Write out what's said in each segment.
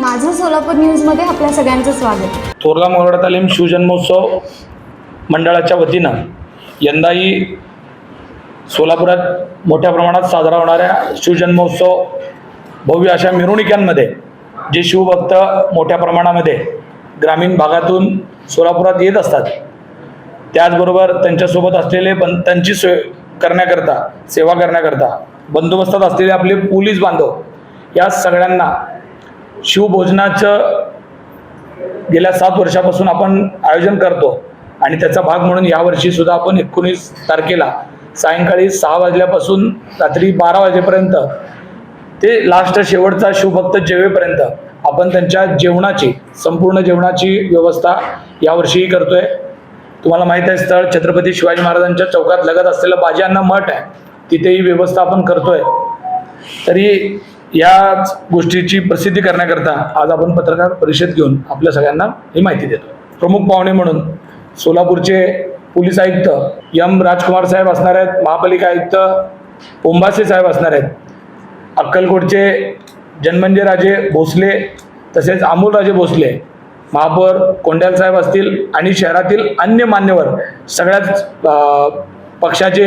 माझं सोलापूर न्यूजमध्ये आपल्या सगळ्यांचं स्वागत. थोरला मोरडा तालीम शिवजन्मोत्सव मंडळाच्या वतीनं यंदाही सोलापुरात मोठ्या प्रमाणात साजरा होणाऱ्या शिवजन्मोत्सव भव्य अशा मिरवणुक्यांमध्ये जे शिवभक्त मोठ्या प्रमाणामध्ये ग्रामीण भागातून सोलापुरात येत असतात. त्याचबरोबर त्यांच्यासोबत असलेले बं त्यांची सोय करण्याकरता सेवा करण्याकरता बंदोबस्तात असलेले आपले पोलीस बांधव या सगळ्यांना शिवभोजनाचं गेल्या सात वर्षापासून आपण आयोजन करतो आणि त्याचा भाग म्हणून यावर्षी सुद्धा आपण एकोणीस तारखेला सायंकाळी सहा वाजल्यापासून रात्री बारा वाजेपर्यंत ते लास्ट शेवटचा शिवभक्त जेवेपर्यंत आपण त्यांच्या जेवणाची संपूर्ण जेवणाची व्यवस्था यावर्षीही करतोय. तुम्हाला माहीत आहे स्थळ छत्रपती शिवाजी महाराजांच्या चौकात लगत असलेलं बाजी मठ आहे. तिथेही व्यवस्था आपण करतोय. तरी या गोष्टीची प्रसिद्धी करण्याकरता आज आपण पत्रकार परिषद घेऊन आपल्या सगळ्यांना ही माहिती देतो. प्रमुख पाहुणे म्हणून सोलापूरचे पोलीस आयुक्त यम राजकुमार साहेब असणार आहेत महापालिका आयुक्त ओंबासे साहेब असणार आहेत. अक्कलकोटचे जन्मंजय राजे भोसले तसेच अमोलराजे भोसले महापौर कोंड्याल साहेब असतील आणि शहरातील अन्य मान्यवर सगळ्याच पक्षाचे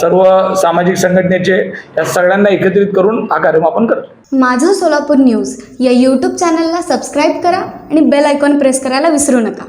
सर्व सामाजिक संघटनेचे या सगळ्यांना एकत्रित करून हा कार्यक्रम आपण करतो. माझं सोलापूर न्यूज या यूट्यूब चॅनलला सबस्क्राईब करा आणि बेल आयकॉन प्रेस करायला विसरू नका.